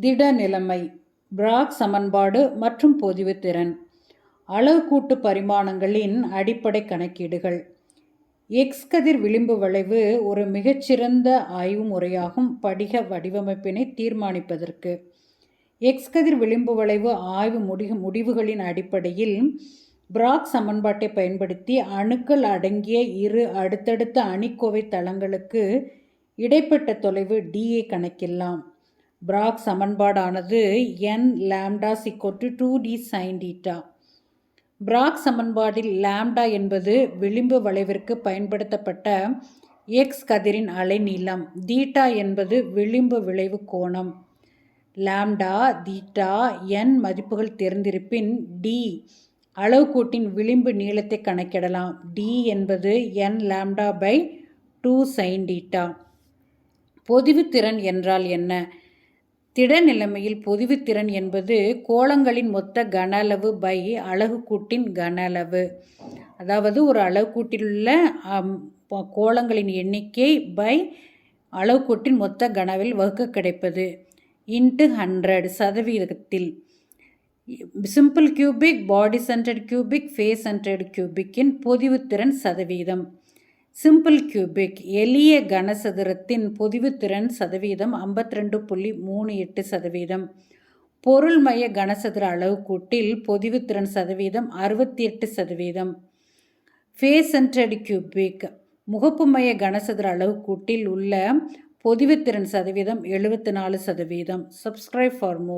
திட நிலைமை பிராக் சமன்பாடு மற்றும் பொதிவு திறன். அளவுக்கூட்டு பரிமாணங்களின் அடிப்படை கணக்கீடுகள். எக்ஸ் கதிர் விளிம்பு வளைவு ஒரு மிகச்சிறந்த ஆய்வு முறையாகும் படிக வடிவமைப்பினை தீர்மானிப்பதற்கு. எக்ஸ் கதிர் விளிம்பு வளைவு ஆய்வு முடிவு முடிவுகளின் அடிப்படையில் பிராக் சமன்பாட்டை பயன்படுத்தி அணுக்கள் அடங்கிய இரு அடுத்தடுத்த அணிக்கோவை தளங்களுக்கு இடைப்பட்ட தொலைவு டிஏ கணக்கிடலாம். பிராக் சமன்பாடானது n lambda சிக்கோட்டு two d sine theta Bragg சமன்பாட்டில் லேம்டா என்பது விளிம்பு வளைவிற்கு பயன்படுத்தப்பட்ட எக்ஸ் கதிரின் அலைநீளம். தீட்டா என்பது விளிம்பு விளைவு கோணம். லாம்டா தீட்டா என் மதிப்புகள் தெரிந்திருப்பின் டி அளவுக்கூட்டின் விளிம்பு நீளத்தை கணக்கிடலாம். டி என்பது n lambda by two sine theta பொதிவுத்திறன் என்றால் என்ன? திட நிலைமையில் பொதிவுத்திறன் என்பது கோளங்களின் மொத்த கன அளவு பை அலகுக்கூட்டின் கன அளவு அதாவது ஒரு அலகுக்கூட்டிலுள்ள கோளங்களின் எண்ணிக்கை பை அளவுக்கூட்டின் மொத்த கனவில் வகுக்க கிடைப்பது. இன்ட்டு ஹண்ட்ரட் சதவீதத்தில். Simple cubic body centred cubic face centred கியூபிக்கின் பொதிவுத்திறன் சதவீதம். சிம்பிள் கியூபிக் எளிய கனசதுரத்தின் பொதிவுத்திறன் சதவீதம் ஐம்பத்தி ரெண்டு புள்ளி மூணு எட்டு சதவீதம். பொருள்மய கனசதுர அளவுக்கூட்டில் பொதிவுத்திறன் சதவீதம் அறுபத்தி எட்டு சதவீதம். ஃபேஸ் சென்டர்டு கியூபிக் முகப்புமய கனசதுர அளவுக்கூட்டில் உள்ள பொதிவுத்திறன் சதவீதம் எழுபத்தி நாலு சதவீதம். Subscribe for more.